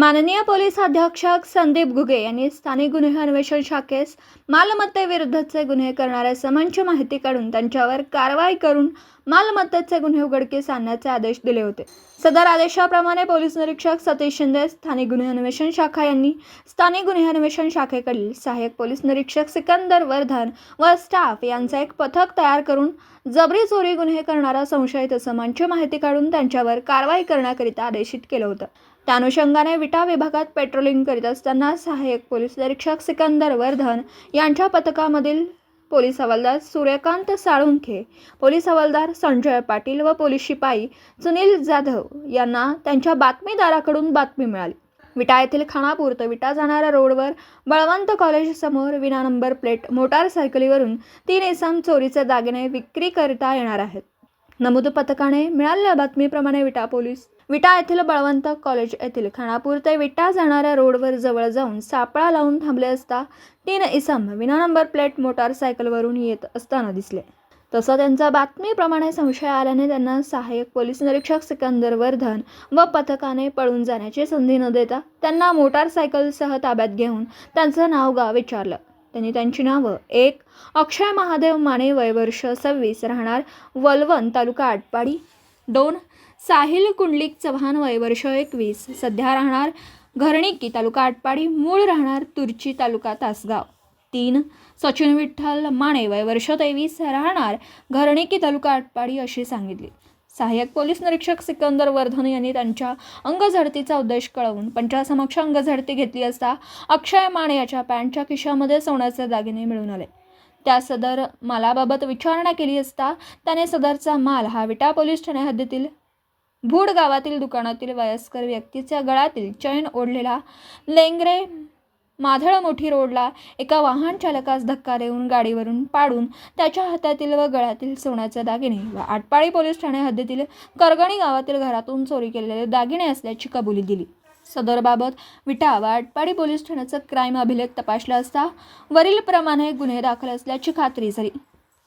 माननीय पोलीस अधीक्षक संदीप गुगे यांनी स्थानिक गुन्हे अन्वेषण शाखेस मालमत्तेविरुद्धचे गुन्हे करणाऱ्या समनची माहिती काढून त्यांच्यावर कारवाई करून मालमत्तेचे गुन्हे उघडकीस आणण्याचे आदेश दिले होते. सदर आदेशाप्रमाणे पोलीस निरीक्षक सतीश शिंदे स्थानिक गुन्हे अन्वेषण शाखा यांनी स्थानिक गुन्हे अन्वेषण शाखेकडील सहाय्यक पोलीस निरीक्षक सिकंदर वर्धन व स्टाफ यांचा एक पथक तयार करून जबरी चोरी गुन्हे करणारा संशयित समांची माहिती काढून त्यांच्यावर कारवाई करण्याकरिता आदेशित केलं होतं. त्या अनुषंगाने विटा विभागात पेट्रोलिंग करीत असताना सहाय्यक पोलीस निरीक्षक सिकंदर वर्धन यांच्या पथकामधील पोलीस हवालदार सूर्यकांत साळुंखे पोलीस हवालदार संजय पाटील व पोलीस शिपाई सुनील जाधव यांना त्यांच्या बातमीदाराकडून बातमी मिळाली. विटा येथील खानापूर तर विटा जाणाऱ्या रोडवर बळवंत कॉलेजसमोर विना नंबर प्लेट मोटारसायकलीवरून तीन इसम चोरीचे दागिने विक्री करता येणार आहेत. नमूद पथकाने मिळालेल्या बातमीप्रमाणे विटा पोलीस विटा येथील बळवंत कॉलेज येथील खानापूर ते विटा जाणाऱ्या रोडवर जवळ जाऊन सापळा लावून थांबले असता तीन इसम विना नंबर प्लेट मोटारसायकलवरून येत असताना दिसले. तसं त्यांचा बातमीप्रमाणे संशय आल्याने त्यांना सहाय्यक पोलीस निरीक्षक सिकंदर वर्धन व पथकाने पळून जाण्याची संधी न देता त्यांना मोटारसायकलसह ताब्यात घेऊन त्यांचं नाव गाव विचारलं. त्यांनी त्यांची नावं. एक अक्षय महादेव माने वयवर्ष सव्वीस राहणार वलवण तालुका आटपाडी. दोन साहिल कुंडलिक चव्हाण वय वर्ष एकवीस सध्या राहणार घरणिकी तालुका आटपाडी. मूळ राहणार तुर्ची तालुका तासगाव. तीन सचिन विठ्ठल माने वयवर्ष तेवीस राहणार घरणिकी तालुका आटपाडी अशी सांगितली. सहाय्यक पोलीस निरीक्षक सिकंदर वर्धन यांनी त्यांच्या अंगझडतीचा उद्देश कळवून पंचासमक्ष अंगझडती घेतली असता अक्षय माने याच्या पॅन्टच्या खिशामध्ये सोन्याचे दागिने मिळून आले. त्या सदर मालाबाबत विचारणा केली असता त्याने सदरचा माल हा विटा पोलीस ठाणे हद्दीतील भूड गावातील दुकानातील वयस्कर व्यक्तीच्या गळातील चैन ओढलेला लेंगरे माधळ मोठी रोडला एका वाहन चालकास धक्का देऊन गाडीवरून पाडून त्याच्या हातातील व गळ्यातील सोन्याचे दागिने व आटपाडी पोलीस ठाणे हद्दीतील करगणी गावातील घरातून चोरी केलेले दागिने असल्याची कबुली दिली. सदरबाबत विटा व आटपाडी पोलीस ठाण्याचा क्राईम अभिलेख तपासला असता वरीलप्रमाणे गुन्हे दाखल असल्याची खात्री झाली.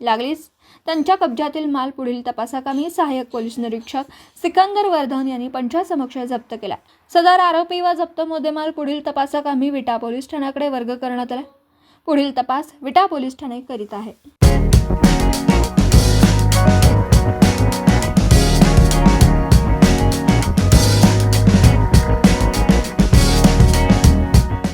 लागलीच. त्यांच्या कब्जातील माल पुढील तपासाकामी सहाय्यक पोलीस निरीक्षक सिकंदर वर्धन यांनी पंचासमक्ष जप्त केला. सदर आरोपी व जप्त मुद्देमाल पुढील तपासाकामी विटा पोलीस ठाण्याकडे वर्ग करण्यात आला. पुढील तपास विटा पोलीस ठाणे करीत आहे.